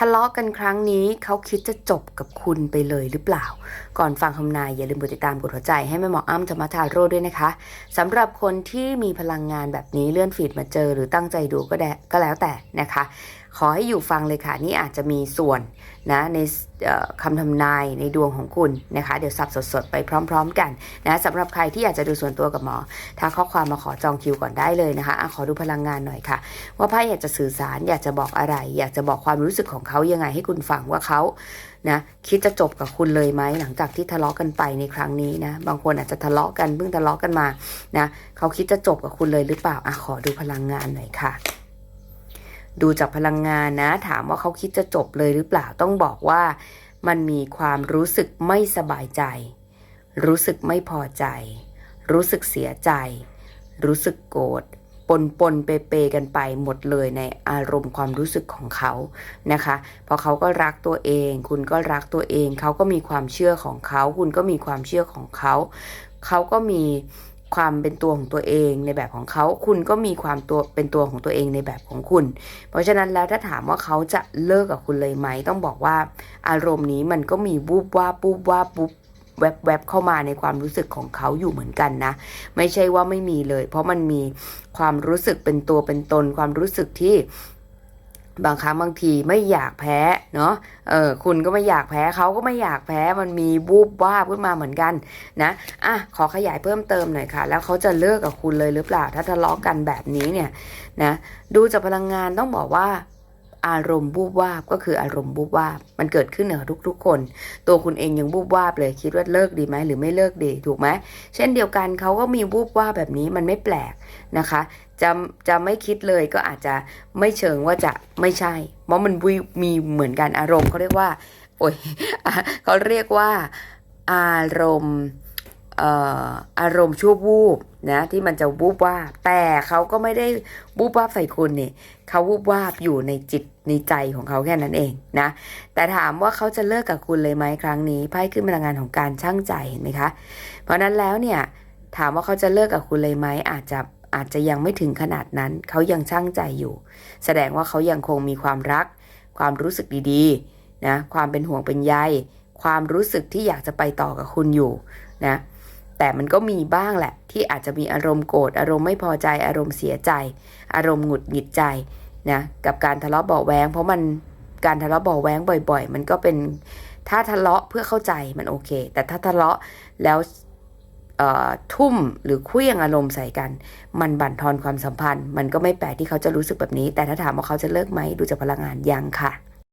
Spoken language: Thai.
ทะเลาะกันครั้งนี้เขาคิดจะจบกับคุณไปเลยหรือเปล่า ก่อนฟังคำนายอย่าลืมกดติดตามกดหัวใจให้แม่หมออ้ำธรรมทาโร่ด้วยนะคะสำหรับคนที่มีพลังงานแบบนี้เลื่อนฟีดมาเจอหรือตั้งใจดูก็ได้ก็แล้วแต่นะคะ ขอให้อยู่ฟังเลยค่ะ นี่อาจจะมีส่วนนะในคำทำนายในดวงของคุณนะคะ เดี๋ยวสับสดๆ ไปพร้อม ๆ กันนะสำหรับใครที่อยากจะดูส่วนตัวกับหมอทักข้อความมาขอจองคิวก่อนได้เลยนะคะอะขอดูพลังงานหน่อยค่ะ ว่าไพ่อยากจะสื่อสารอยากจะบอกอะไร อยากจะบอกความรู้สึกของเขายังไงให้คุณฟังว่าเขานะคิดจะจบกับคุณเลยไหมหลังจากที่ทะเลาะกันไปในครั้งนี้นะบางคนอาจจะทะเลาะกันเพิ่งทะเลาะกันมานะเขาคิดจะจบกับคุณเลยหรือเปล่าอะขอดูพลังงานหน่อยค่ะ ดูจากพลังงานนะ ถามว่าเขาคิดจะจบเลยหรือเปล่าต้องบอกว่ามันมีความรู้สึกไม่สบายใจ รู้สึกไม่พอใจ รู้สึกเสียใจ รู้สึกโกรธ ปนปนเปเปกันไปหมดเลยในอารมณ์ความรู้สึกของเขานะคะเพราะเขาก็รักตัวเอง คุณก็รักตัวเอง เขาก็มีความเชื่อของเขา คุณก็มีความเชื่อของเขา เขาก็มีความเป็นตัวของตัวเองในแบบของเขา คุณก็มีความตัวเป็นตัวของตัวเองในแบบของคุณ เพราะฉะนั้นแล้วถ้าถามว่าเขาจะเลิกกับคุณเลยไหม ต้องบอกว่า อารมณ์นี้มันก็มีวูบว่าบวูบว่าบปุ๊บ แวบแวบเข้ามาในความรู้สึกของเขาอยู่เหมือนกันนะ ไม่ใช่ว่าไม่มีเลย เพราะมันมีความรู้สึกเป็นตัวเป็นตน ความรู้สึกที่บางครั้งบางทีไม่อยากแพ้เนาะ เออคุณก็ไม่อยากแพ้เขาก็ไม่อยากแพ้มันมีวูบว่าบขึ้นมาเหมือนกันนะอะขอขยายเพิ่มเติมหน่อยค่ะ แล้วเขาจะเลิกกับคุณเลยหรือเปล่า ถ้าทะเลาะกันแบบนี้เนี่ยนะดูจากพลังงานต้องบอกว่า อารมณ์บูบวาบก็คืออารมณ์บูบวาบ มันเกิดขึ้นกับทุกๆคน ตัวคุณเองยังบูบวาบเลยคิดว่าเลิกดีไหมหรือไม่เลิกดีถูกไหมเช่นเดียวกันเขาก็มีวูบวาบแบบนี้มันไม่แปลกนะคะจะจะไม่คิดเลยก็อาจจะไม่เชิงว่าจะไม่ใช่ เพราะมันวิมีเหมือนกันอารมณ์เขาเรียกว่าโอ้ยเขาเรียกว่าอารมณ์ อารมณ์ชั่ววูบนะที่มันจะวูบวาบแต่เขาก็ไม่ได้วูบวาบใส่คุณนี่เขาวูบวาบอยู่ในจิตในใจของเขาแค่นั้นเองนะ แต่ถามว่าเขาจะเลิกกับคุณเลยไหมครั้งนี้ไพ่ขึ้นพลังงานของการช่างใจเห็นไหมคะ เพราะฉะนั้นแล้วเนี่ยถามว่าเขาจะเลิกกับคุณเลยไหมอาจจะอาจจะยังไม่ถึงขนาดนั้น เขายังช่างใจอยู่ แสดงว่าเขายังคงมีความรัก ความรู้สึกดีๆนะความเป็นห่วงเป็นใยความรู้สึกที่อยากจะไปต่อกับคุณอยู่นะ แต่มันก็มีบ้างแหละ ที่อาจจะมีอารมณ์โกรธอารมณ์ไม่พอใจอารมณ์เสียใจ อารมณ์หงุดหงิดใจนะกับการทะเลาะเบาแวงเพราะมันการทะเลาะเบาแวงบ่อย ๆ มันก็เป็นถ้าทะเลาะเพื่อเข้าใจมันโอเค แต่ถ้าทะเลาะแล้วทุ่มหรือเคลื่องอารมณ์ใส่กัน มันบั่นทอนความสัมพันธ์ มันก็ไม่แปลกที่เขาจะรู้สึกแบบนี้ แต่ถ้าถามว่าเขาจะเลิกไหมดูจากพลังงานยังค่ะ